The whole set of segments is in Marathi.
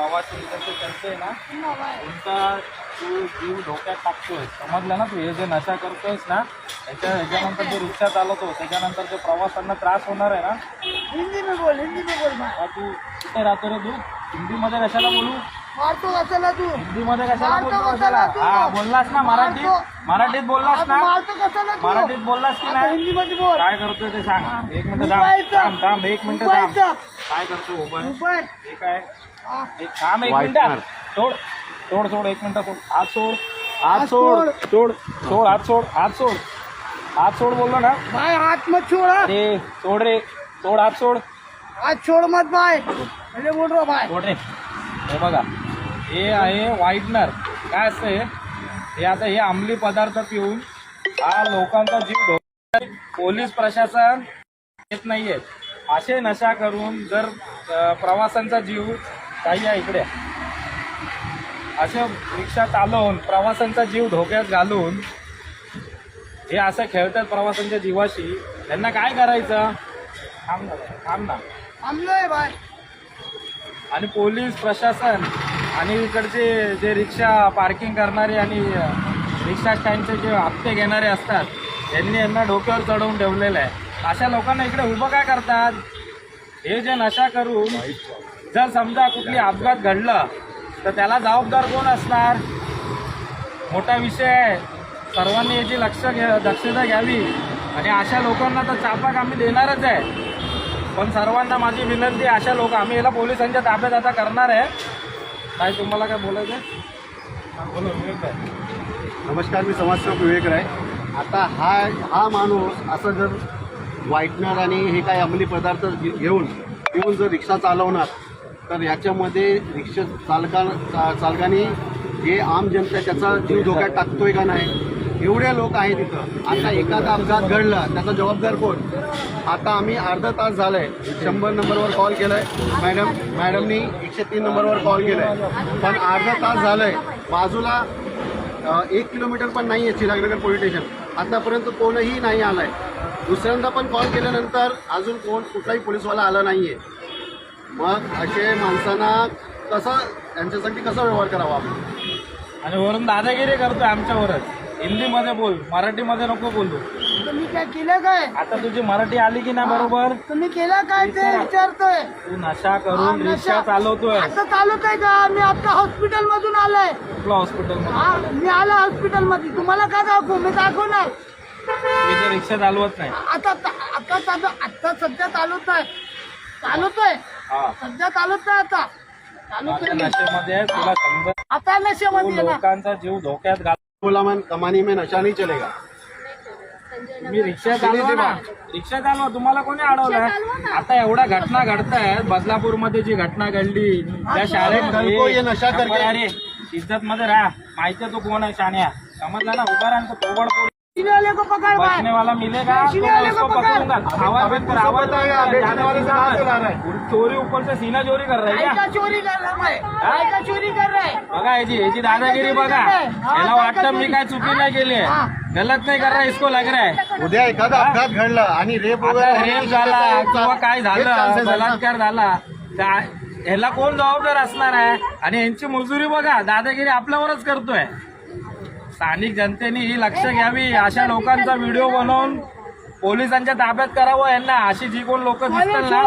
प्रवासी जसे त्यांचे ना? उलटा तू जीव धोक्यात टाकतोय. समजलं ना तू? हे जे नशा करतोयस ना त्याच्या ह्याच्यानंतर जे रिक्षा चालवतो त्याच्यानंतर जे प्रवाशांना त्रास होणार आहे ना? हिंदी में बोल हिंदी में बोल तू कुठे राहतो रे तू? हिंदीमध्ये कशाला बोलू? मारतो कशाला तू. हिंदीमध्ये कशाला मारतो बोलतो कशाला कशाला? तू? हा बोललास ना मराठीत. मारतो. मराठीत बोललास ना? मारतो कशाला तू? मराठीत बोललास की आता नाही? हिंदी मध्ये बोल. काय करतोय ते सांग. एक मिनिट. थांब. थांब थांब एक मिनिट थांब. मुंबईचं. काय करतो उभं मुंबई हे काय हा. एक थांब एक मिनिट. सोड. सोड सोड एक मिनिट सोड. हात सोड. हात सोड. सोड. सोड. हात सोड. हात सोड. हात सोड बोललो ना? भाई हाथ मत छोड़ हाँ। अरे सोड रे. सोड हात सोड. हाथ छोड़ मत भाई पहले बोल रहा भाई सोड रे. हे बघा. हे आहे व्हाईटनर. काय असते? हे आता हे अंमली पदार्थ पिऊन हा लोकांचा जीव धोक्यात पोलीस प्रशासन येत नाहीये. असे नशा करून जर प्रवाशांचा जीव काही आहे इकडे. असे रिक्षा चालवून प्रवाशांचा जीव धोक्यात घालून हे असं खेळतात प्रवाशांच्या जीवाशी. त्यांना काय करायचं? थांब ना थांब ना. है भाई आणि पोलीस प्रशासन आणि इकडचे जे रिक्षा पार्किंग करणारे आणि रिक्षा स्टँडचे जे हप्ते घेणारे असतात त्यांनी यांना डोक्यावर चढवून ठेवलेलं आहे. अशा लोकांना इकडे उभं काय करतात? हे जे नशा करून जर समजा कुठली अपघात घडलं तर त्याला जबाबदार कोण असणार? मोठा विषय आहे. सर्वांनी याची लक्ष घ्या दक्षता घ्यावी. आणि अशा लोकांना तर चापाक आम्ही देणारच आहे. पण सर्वांना माझी विनंती अशा लोक आम्ही याला पोलिसांच्या ताब्यात आता करणार आहे. काय तुम्हाला काय बोलायचं आहे? हा, बोला विवेक. नमस्कार मी समाजसेवक विवेक राय आता हा हा माणूस असं जर व्हाईटनर आणि हे काय अंमली पदार्थ घे- घेऊन घेऊन जर रिक्षा चालवणार तर याच्यामध्ये रिक्षा चालका चा- चालकाने जे आम जनता त्याचा जीव धोक्यात टाकतोय का नाही एवढे लोक आहेत तिथं आता एखादा अपघात घडला त्याचा जबाबदार कोण? आता आम्ही अर्धा तास झालाय. शंभर नंबरवर कॉल केलाय. मॅडम मॅडमनी एकशे तीन नंबरवर कॉल केलाय. पण अर्धा तास झालाय. बाजूला एक किलोमीटर पण नाही आहे चिरागनगर पोलीस स्टेशन. आतापर्यंत कोणही नाही आलाय. दुसऱ्यांदा पण कॉल केल्यानंतर अजून कोण कुठलाही पोलीसवाला आला नाही आहे मग असे माणसांना कसं त्यांच्यासाठी कसा व्यवहार करावा आपण? आणि वरून दादागिरी करतोय आमच्यावरच. हिंदीमध्ये बोल मराठीमध्ये नको बोलू. तुम्ही काय केलं काय? आता तुझी मराठी आली की नाही बरोबर? तुम्ही केलं काय ते विचारतोय? तू नशा करून नशा. रिक्षा चालवतोय. आता चालत आहे का? मी आता हॉस्पिटल मधून आलोय. कुठल्या हॉस्पिटलमध्ये? हा मी आलो हॉस्पिटलमध्ये तुम्हाला काय दाखवू? मी दाखवणार. मी ते रिक्षा चालवत नाही. आता आता चालू आता सध्या चालवत आहे चालवतोय सध्या चालवत आहे आता चालवतोय. नशेमध्ये तुला समजत आता नशेमध्ये लोकांचा जीव धोक्यात घाल बोला मन कमानी में नशा नहीं चलेगा। तुम्ही रिक्षा चालवा ना. रिक्षा चालवा तुम्हाला कोणी अडवलं? आता एवढ्या घटना घडतायत बदलापूरमध्ये जी घटना घडली त्या शाळेमध्ये ये नशा करके- अरे इज्जत मध्ये राहा. माहिती तू कोण आहे शाण्या. समजला ना? उभा राहा तोबडतोड सीने वाले को पकड़ वाला मिलेगा तो वाले को। पकड़ूंगा। आवाज बंद कर आवाज है, है? चोरी ऊपर से सीना चोरी कर रहा है काय? चोरी कर रहा है चोरी कर रहा है। बघा याची याची दादागिरी बघा। याला वाटतं मी काय चुकी नाही केली हा. आहे गलत नाही कर रहा इसको लग रहा है। उद्या एखादा अपघात घडला आणि रेप रेप झाला किंवा काय झालं बलात्कार झाला ह्याला कोण जबाबदार असणार आहे? आणि यांची मजुरी बघा दादागिरी आपल्यावरच करतोय. स्थानिक जनतेने ही लक्ष घ्यावी. अशा लोकांचा व्हिडिओ बनवून पोलिसांच्या ताब्यात करावं. यांना अशी जी कोण लोक दिसतात ना.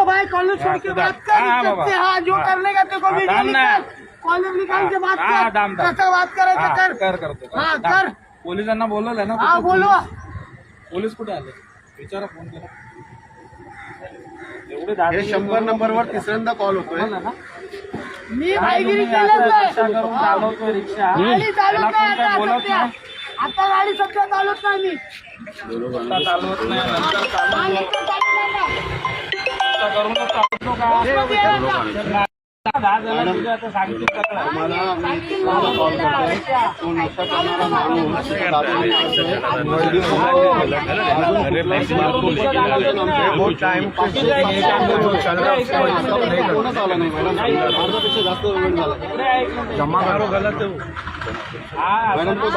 पोलिसांना बोलवलंय ना हा पोलीस- कुठे आले? विचारा फोन करा. एवढे हे शंभर नंबरवर तिसऱ्यांदा कॉल होतोय. ना. मी भाईगिरी तुम्ही असं केलं रिक्षा करून चालवतोय रिक्षा गाडी त्याला चालवत कोण नाही काय आता बोलत सध्या. नाही? आता गाडी सध्या चालवत नाही मी. आता चालवत नाही नंतर चालवतो नंतर चालवणार ना. आता करूनच चालवतो का? सांगतील सगळं. मला मी तुम्हाला कॉल करतोय तो नशा करणारा माणूस दादागिरी करतोय. बहुत टाइम कोणच आला नाही मॅडम अर्धापेक्षा जास्त वेळ झाला इकडे आहे एक मिनिट. मारो गलत मॅडम तो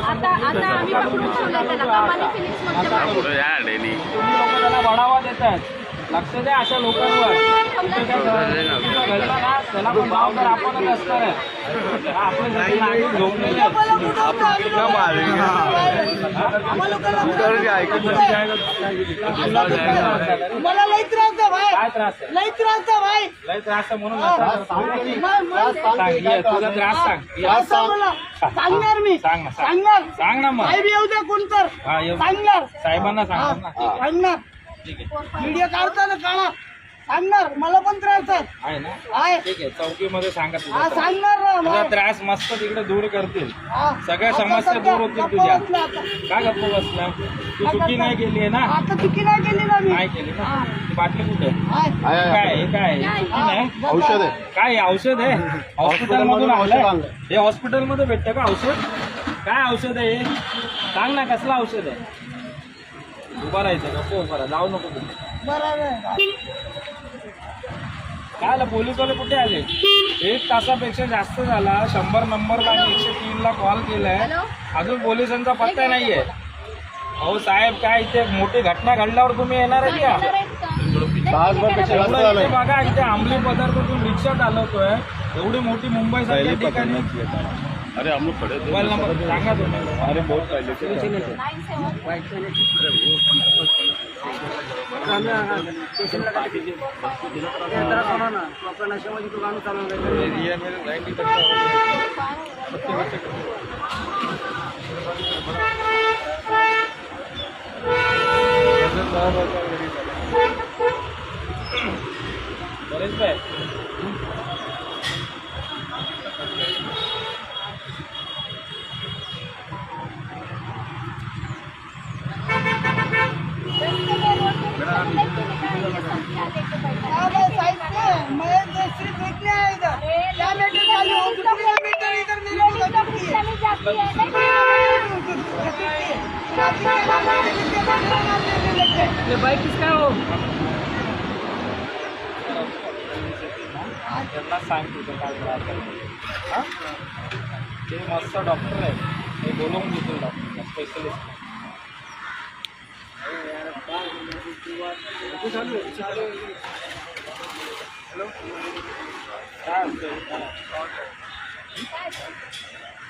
आता आता आम्ही पकडून लक्ष द्या अशा लोकांवर. त्याला पण जबाबदार आपणच असणार आहे. नागरिक झोपलेले? मला लई त्रास भाई काय त्रास आहे? लई त्रास भाई त्रास आहे म्हणून तुझा त्रास सांग. सांगणार मी सांग ना, सांग. सांगणार सांग ना मग. काही बी येऊ द्या कोण तर सांगणार. साहेबांना सांगा ना. हा, सांगणार. ठीक आहे. व्हिडिओ काढताना काढा सांगणार? मला पण त्रास आहे. आहे ना? आहे. ठीक आहे. चौकीमध्ये सांगा तुझा हा त्रास. सांगणार ना तुझा. त्रास मस्त तिकडे दूर करतील. हा. सगळ्या आता समस्या सध्या दूर होतील गप्पा तुझ्या. आता. काय गप्प बसला? तू चुकी नाही केली आहे ना? आता चुकी नाही केली ना मी. नाही केली ना? ती बाटली कुठे आहे? आहे. आहे, काय आहे. हे काय चुकी नाही. औषध आहे. काय हे औषध आहे? हॉस्पिटल मधून औषध आणलंय? आणलंय. हे हॉस्पिटलमध्ये भेटतं का औषध? काय औषध आहे? हे सांग ना कसलं औषध आहे? उभा राहायचं का? उभा राहा जाऊ नको. काय आलं? पोलीसवाले कुठे आले? एक तासापेक्षा जास्त झाला. शंभर नंबरला आणि एकशे तीनला कॉल केलाय. अजून पोलिसांचा पत्ता नाहीये. अहो साहेब काय इथे मोठी घटना घडल्यावर तुम्ही येणार आहे का? तासभरपेक्षा जास्त एवढं झालंय इथे बघा इथे अंमली पदार्थ तुम्ही रिक्षा चालवतोय एवढी मोठी मुंबई सारख्या ठिकाणी अरे हम लोग खड़े मोबाईल नंबर सांगा तुम्ही. अरे बहुत पहले एरिया में नाइन्टी टक्के बरेच काय हाँ, मैं साइड पे मैं तो सिर्फ देखने आया इधर क्या मीटर चालू हो चुकी है मीटर इधर मेरे को लग चुकी है लग चुकी है ट्रैफिक के नाम पे लिख के बंद करना देने लग गए ये बाईक काय हो त्यांना सांग तुझं काय त्रास आहे ते मस्त डॉक्टर आहे. ते बोलवून घेतो डॉक्टर स्पेशलिस्ट काय असतं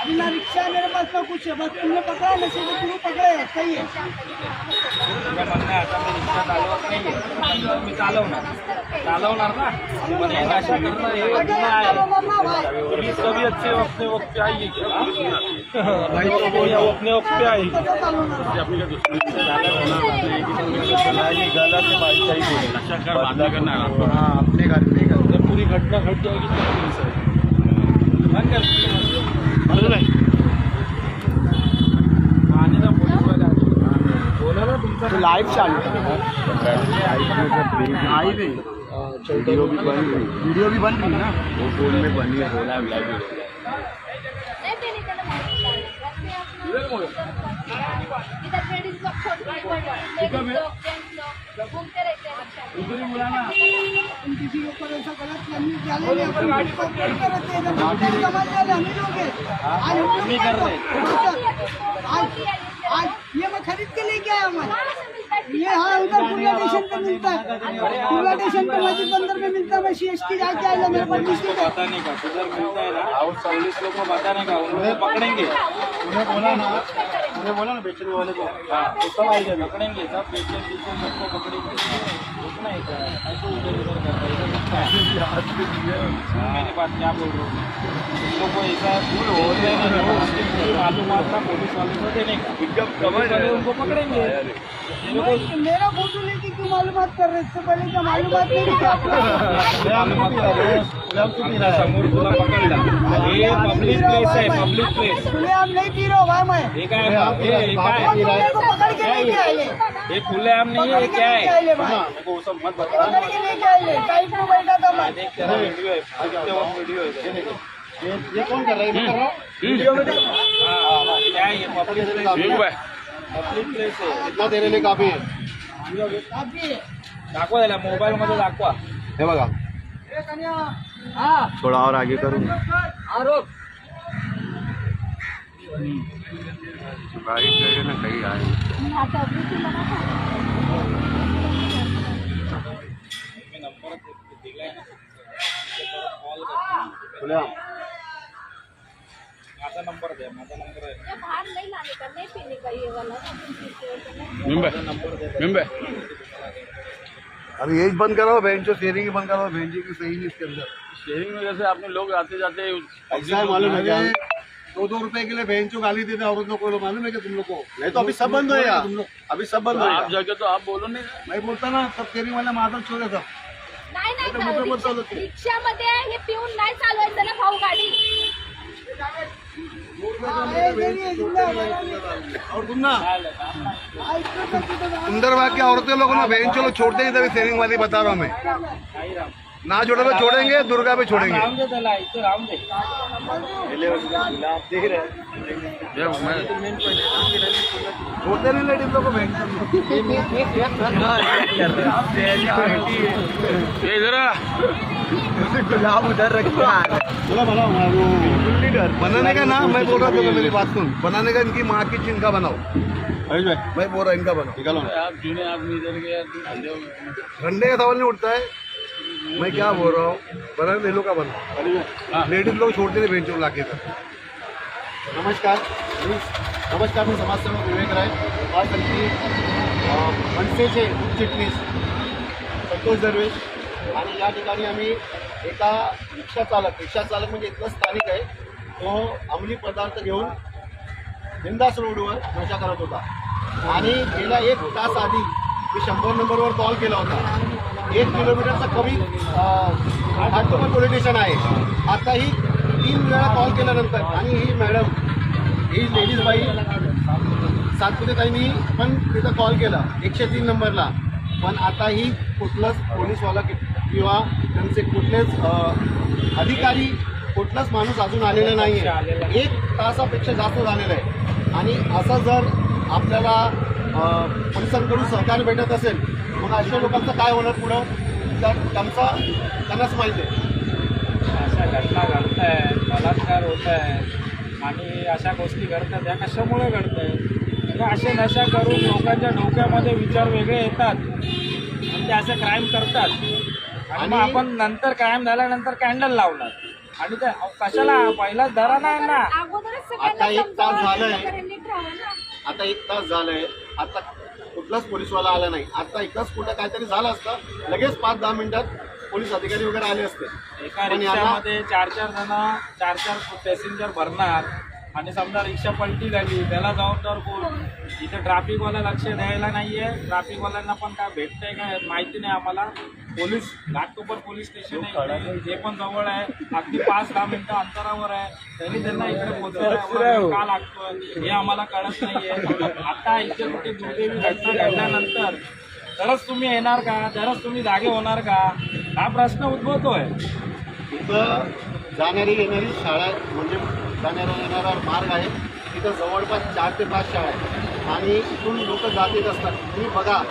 अभी ना रिक्शा है मेरे पास ना कुछ है बस तुमने पकड़ा ना सीधे तुम पकड़े है सही है तुझं म्हणणं आहे, आता मी रिक्षा चालवत नाहीये मी चालवणार चालवणार ना पण हे। नशा करणं हे आगे गुन्हा आहे चलो ना भाई पुलिस कभी अच्छे वक्त पे वक्त पे आएगी क्या हाँ? भाई तो बोलिए वो अपने वक्त पे आएगी तो चलो ना हाँ अपने घर। पे जब पूरी घटना घट जाएगी लाइव चालू आई नहीं वीडियो भी बन रही वीडियो भी बन रही ना? वो फोन में बनी है बोला लाइव उधर ही बोला ना तुम किसी के ऊपर ऐसा गलत डाले नहीं अपन गाड़ी को पकड़ कर रखते हैं जब हम समाज वाले हम ही लोग हैं आज हम लोग नहीं रहे। आज आज ये मैं खरीद के लेके आया मैं ये हाँ उधर पुलिया स्टेशन पे मिलता है। पुलिया स्टेशन पे मस्जिद अंदर में मिलता है मैं सी एस टी जाके आया मेरे पास डिस्ट्रिक्ट है। बताने का किधर मिलता है ना। और सर्विस लोग को बताने का उन्हें पकड़ेंगे। उन्हें बोला ना उन्हें बोला ना बेचने वाले को। हाँ तो सब आएगा पकड़ेंगे सब बेचने बेचने सबको पकड़ेंगे। रुकना है क्या ऐसे उधर उधर कर रहे हैं रुकना है। मेरी बात क्या बोल रहे हो? लोग को ऐसा भूल हो रहे हैं मालूम ना पुलिस वाले को देने का। उनको पकड़ेंगे। भाई, मेरा फोटो लेके क्यों मालूमात कर रहे इससे पहले क्या मालूमात नहीं थी? आपको समोर तुला पकडला हे। पब्लिक प्लेस आहे पब्लिक प्लेस खुले आम नहीं पी रहा हूँ भाई मैं। हे काय हे हे काय पकड़ के लेके आए हे नाही हे क्या है? आए भाई। पकड़ के लेके आए टाइप में बैठा था मैं। देख तेरा व्हिडिओ आहे व्हिडिओ आहे ये ये कौन कर रहा है? मैं कर। रहा हूँ वीडियो में हाँ हाँ क्या है ये पब्लिक प्लेस पब्लिक प्लेस आहे. इतना तेरे लिए काफी है दाखवा त्याला मोबाईल मध्ये दाखवा. हे बघा. हाँ. थोडा और आगे करू. आरोप. गाड़ी गए ना कहीं आए खुले माझा नंबर द्या माझा नंबर आहे. ये बाहर नहीं का? नहीं पीने का वाला? नंबर यही बंद करो बेंच जो शेयरिंग ही बंद करो बेंच की सही नहीं इसके अंदर। शेयरिंग में जैसे आपने लोग आते जाते ऐसा मालूम है। दो दो रुपए के लिए बेंच को गाली देते औरत लोग को मालूम है क्या तुम लोग को? नहीं तो अभी सब बंद हो यार। तुम लोग। अभी सब बंद हो आप जगह तो आप बोलो नहीं। मैं बोलता ना सब शेयरिंग वाला माधव छोड़े सब। नाही नाही आता मोठं मोठं चालू. नाही. रिक्षामध्ये हे पिऊन नाही चालवायचं ना भाऊ गाडी. और तुम ना सुंदरबाग की औरतें लोगों ना बेंच चलो छोड़ते हैं तभी शेयरिंग वाली बता रहा हूँ मैं। ना छोड़े तो छोड़ेंगे दुर्गा पे छोड़ेंगे। नहीं लोग को बेंच बोला बनाओ बनाने का ना मैं बोल रहा था मेरी बात सुन। बनाने का इनकी माँ की चिन्ह बनाओ। मैं बोल रहा इनका बनाओ। निकालो आप जूने आदमी इधर हो- ठंडे का सवाल नहीं उठता है। मैं क्या बोल रहा हूँ? बना लेलो का बनाओ। लेडीज़ लोग छोड़ते नहीं बेंचों लाके कर नमस्कार. मी नमस्कार मी समाजसेवक विवेक राय. आज आणखी मनसेचे चिटणीस संतोष दरवेश. आणि या ठिकाणी आम्ही एका रिक्षा चालक रिक्षा चालक म्हणजे इथलं स्थानिक आहे. तो अंमली पदार्थ घेऊन बिंदास रोडवर नशा करत होता. आणि गेल्या एक तास आधी मी शंभर नंबरवर कॉल केला होता. एक किलोमीटरचा कमी घाटकोपर पोलीस स्टेशन आहे. आताही तीन वेळा कॉल केल्यानंतर आणि ही मॅडम ही लेडीज बाई सातपुतेताईंनी पण तिथं कॉल केला एकशे तीन नंबरला. पण आताही कुठलंच पोलीसवाला किंवा त्यांचे कुठलेच अधिकारी कुठलाच माणूस अजून आलेला नाही आहे एक तासापेक्षा जास्त झालेलं आहे. आणि असं जर आपल्याला पोलिसांकडून सहकार्य भेटत असेल मग अशा लोकांचं काय होणार पुढं? तर त्यांचा त्यांनाच माहिती आहे. अशा घटना घडत आहेत बलात्कार होत आहे आणि अशा गोष्टी घडतात. त्या कशामुळे घडत आहेत असे नशा करून लोकांच्या डोक्यामध्ये विचार वेगळे येतात आणि ते असे क्राईम करतात. आणि आपण नंतर क्राईम झाल्यानंतर कॅन्डल लावणार. आणि ते कशाला? पहिलाच धरा नाही ना. आता एक तास झालंय. आता एक तास झालंय. आता कुठलाच पोलीसवाला आला नाही. आता एकच कुठं काहीतरी झालं असतं. लगेच पाच दहा मिनिटात पोलीस अधिकारी वगैरे आले असते. एका रिक्षामध्ये चार चार जण चार चार पॅसेंजर भरणार. आणि समजा रिक्षा पलटी झाली त्याला जबाबदार कोण? इथे ट्रॅफिकवाला लक्ष द्यायला नाहीये. ट्रॅफिकवाल्यांना पण काय भेटतंय काय माहिती नाही आम्हाला. पोलीस घाटकोपर पोलीस स्टेशन आहे जे पण जवळ आहे अगदी पाच दहा मिनिटं अंतरावर आहे. तरी त्यांना इकडे पोहोचायला का लागतोय? हे आम्हाला कळत नाहीये. आता इथे कुठे दुर्दैवी घटना घडल्यानंतर तरच तुम्ही येणार का? तरच तुम्ही जागे होणार का? हा प्रश्न उद्भवतोय. इथं जाणारी येणारी शाळा म्हणजे जाणारा येणारा मार्ग आहे. तिथं जवळपास चार ते पाच शाळा आहेत. आणि इथून लोक जात येत असतात. तुम्ही बघा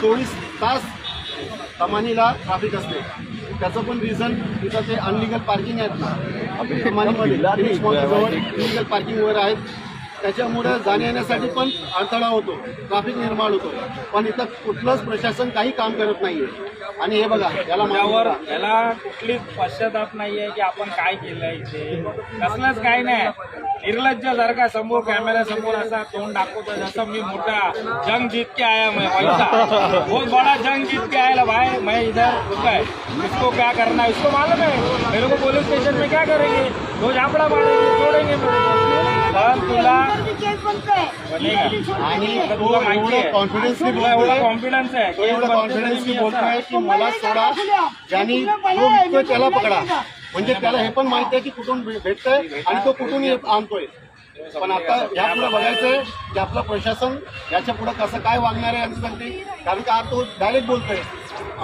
चोवीस तास कमानीला ट्रॅफिक असते. त्याचं पण रिझन तिथं ते अनलिगल पार्किंग आहेत ना. कमानीमध्ये. मॉलजवळ इलिगल पार्किंग वगैरे आहेत. त्याच्यामुळे जाण्या येण्यासाठी पण अडथळा होतो ट्रॅफिक निर्माण होतो. पण इथं कुठलंच प्रशासन काही काम करत नाहीये. आणि हे बघा याला बघा. याला कुठलीच पश्चाताप नाहीये की आपण काय केलंय इथे. कसलंच काय नाही. निर्लज्ज जर का समोर कॅमेरा समोर असा तोंड दाखवतो जसं मी मोठा जंग जीत के आया मैं वैसा. बहुत बड़ा जंग जीत के आया भाई मैं इधर रुका है. इसको क्या करना है? इसको मालूम है? मेरे को पुलिस स्टेशन में क्या करेंगे? दो झापड़ा मारेंगे मेरे को. पण तुला. आणि तो एवढं कॉन्फिडन्सली तुला एवढा बोलतोय कॉन्फिडन्स आहे. तो एवढं कॉन्फिडन्सली बोलतोय. की मला सोडा. ज्यांनी जो विकतोय त्याला पकडा. म्हणजे त्याला हे पण माहिती आहे की कुठून भे- भेटतंय आणि तो कुठून येत- आणतोय. पण आता या पुढे बघायचंय की आपलं प्रशासन याच्यापुढे कसं काय वागणार आहे यांच्यासाठी कारण का तो डायरेक्ट बोलतोय.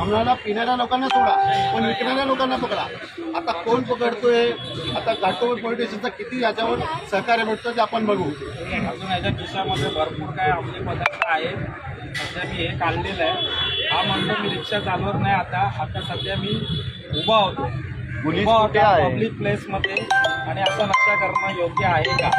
आम्हाला पिणाऱ्या लोकांना सोडा पण विकणाऱ्या लोकांना पकडा. आता कोण पकडतोय? आता घाटोबर पोलीस स्टेशनचा किती याच्यावर सहकार्य भेटतं ते आपण बघू. अजून याच्या खिशामध्ये भरपूर काय आपले पदार्थ आहेत. सध्या मी हे काढलेलं आहे. हा म्हणतो मी रिक्षा चालवत नाही आता. आता सध्या मी उभा होतो. पोलीस उभा होता? पब्लिक प्लेसमध्ये आणि असा नक्षा करणं योग्य आहे का?